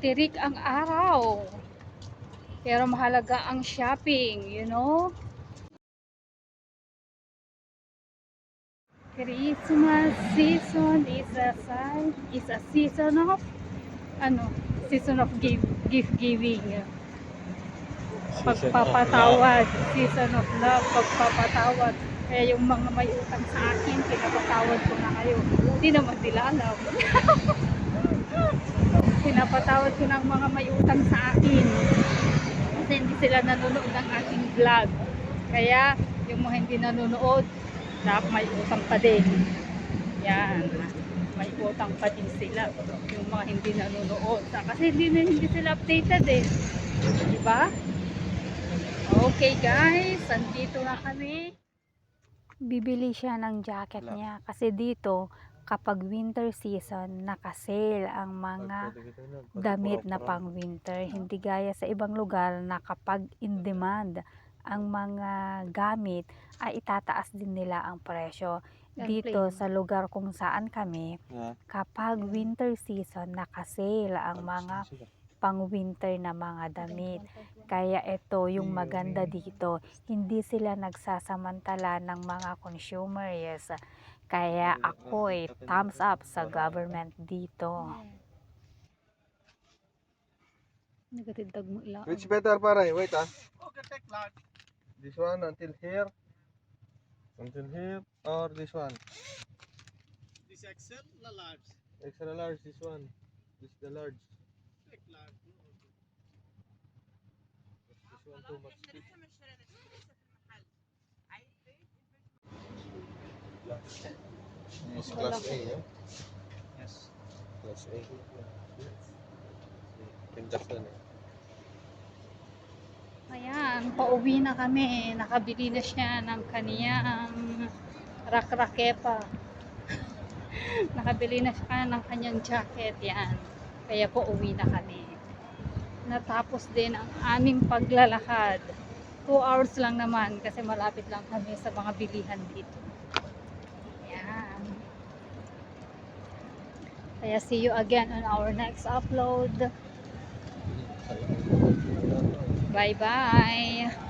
tirik ang araw. Pero mahalaga ang shopping, you know? Christmas season is a sign, is a season of ano, season of give, gift giving. Pagpapatawad, season of love, pagpapatawad. Kaya yung mga may utang sa akin, pinapatawad ko na kayo. Hindi naman nila alam. pinapatawad ko ng mga may utang sa akin. Kasi hindi sila nanonood ng aking vlog. Kaya yung mga hindi nanonood, dapat may utang pa din. Yan. May utang pa din sila. Yung mga hindi nanonood. Kasi hindi, na, hindi sila updated eh. Diba? Okay guys, andito na kami. Bibili siya ng jacket niya kasi dito kapag winter season nakasale ang mga damit na pang winter. Hindi gaya sa ibang lugar na kapag in demand ang mga gamit ay itataas din nila ang presyo. Dito sa lugar kung saan kami, kapag winter season nakasale ang mga pang winter na mga damit. Kaya ito yung maganda dito, hindi sila nagsasamantala ng mga consumers. Kaya ako ay thumbs up sa government dito. Nagatindag mo ilang. Which better pare? Wait ah. Okay, take large. This one until here. Until here or this one? This XL, la large. Extra large this one. This the large. This one too much class A, yeah? Yes. Class A. Na eh. Ayan, pauwi na kami. Nakabili na siya ng kaniyang rakrakepa. Nakabili na siya ng kanyang jacket. Yan. Kaya pauwi na kami. Natapos din ang aming paglalakad. 2 hours lang naman kasi malapit lang kami sa mga bilihan dito. Yan. Kaya see you again on our next upload. Bye-bye.